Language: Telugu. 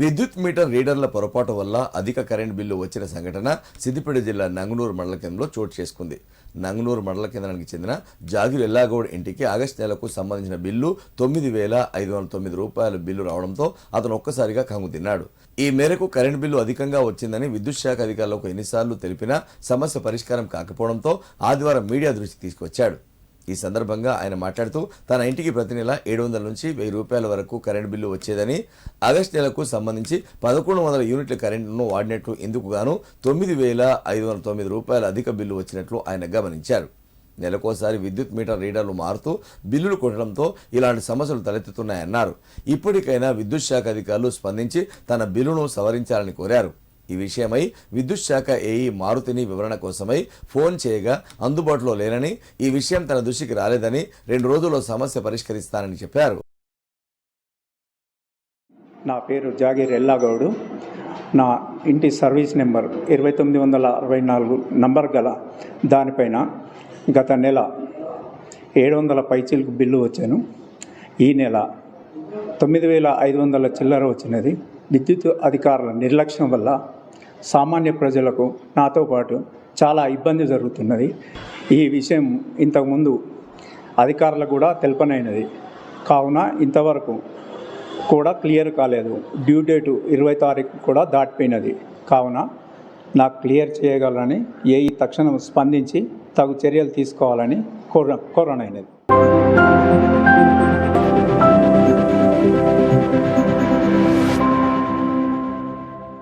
విద్యుత్ మీటర్ రీడర్ల పొరపాటు వల్ల అధిక కరెంట్ బిల్లు వచ్చిన సంఘటన సిద్దిపేట జిల్లా నంగునూరు మండల కేంద్రంలో చోటు చేసుకుంది. నంగునూరు మండల కేంద్రానికి చెందిన జాగిర్ ఎల్లాగౌడ్ ఇంటికి ఆగస్టు నెలకు సంబంధించిన బిల్లు తొమ్మిది వేల ఐదు వందల తొమ్మిది రూపాయల బిల్లు రావడంతో అతను ఒక్కసారిగా కంగు తిన్నాడు. ఈ మేరకు కరెంట్ బిల్లు అధికంగా వచ్చిందని విద్యుత్ శాఖ అధికారులకు ఎన్నిసార్లు తెలిపినా సమస్య పరిష్కారం కాకపోవడంతో ఆదివారం మీడియా దృష్టికి తీసుకొచ్చాడు ఈ సందర్భంగా ఆయన మాట్లాడుతూ తన ఇంటికి ప్రతి నెల ఏడు వందల నుంచి వెయ్యి రూపాయల వరకు కరెంటు బిల్లు వచ్చేదని ఆగస్టు నెలకు సంబంధించి పదకొండు వందల యూనిట్ల కరెంటును వాడినట్లు ఇందుకు గాను తొమ్మిది వేల ఐదు వందల తొమ్మిది రూపాయల అధిక బిల్లు వచ్చినట్లు ఆయన గమనించారు. నెలకోసారి విద్యుత్ మీటర్ రీడర్లు మారుతూ బిల్లులు కొట్టడంతో ఇలాంటి సమస్యలు తలెత్తుతున్నాయన్నారు. ఇప్పటికైనా విద్యుత్ శాఖ అధికారులు స్పందించి తన బిల్లును సవరించాలని కోరారు. ఈ విషయమై విద్యుత్ శాఖ ఏఈ మారుతిని వివరణ కోసమై ఫోన్ చేయగా అందుబాటులో లేనని ఈ విషయం తన దృష్టికి రాలేదని రెండు రోజుల్లో సమస్య పరిష్కరిస్తానని చెప్పారు. నా పేరు జాగీర్ ఎల్లాగౌడు. నా ఇంటి సర్వీస్ నెంబర్ ఇరవై తొమ్మిది వందల అరవై నాలుగు నంబర్ గల దానిపైన గత నెల ఏడు వందల పైచీలకు బిల్లు వచ్చాను. ఈ నెల తొమ్మిది వేల ఐదు వందల చిల్లర వచ్చినది. విద్యుత్ అధికారుల నిర్లక్ష్యం వల్ల సామాన్య ప్రజలకు నాతో పాటు చాలా ఇబ్బంది జరుగుతున్నది. ఈ విషయం ఇంతకుముందు అధికారులకు కూడా తెలుపనైనది. కావున ఇంతవరకు కూడా క్లియర్ కాలేదు. డ్యూ డేటు ఇరవై తారీఖు కూడా దాటిపోయినది. కావున నాకు క్లియర్ చేయగలరని ఏ తక్షణం స్పందించి తగు చర్యలు తీసుకోవాలని కోర కోరనైనది.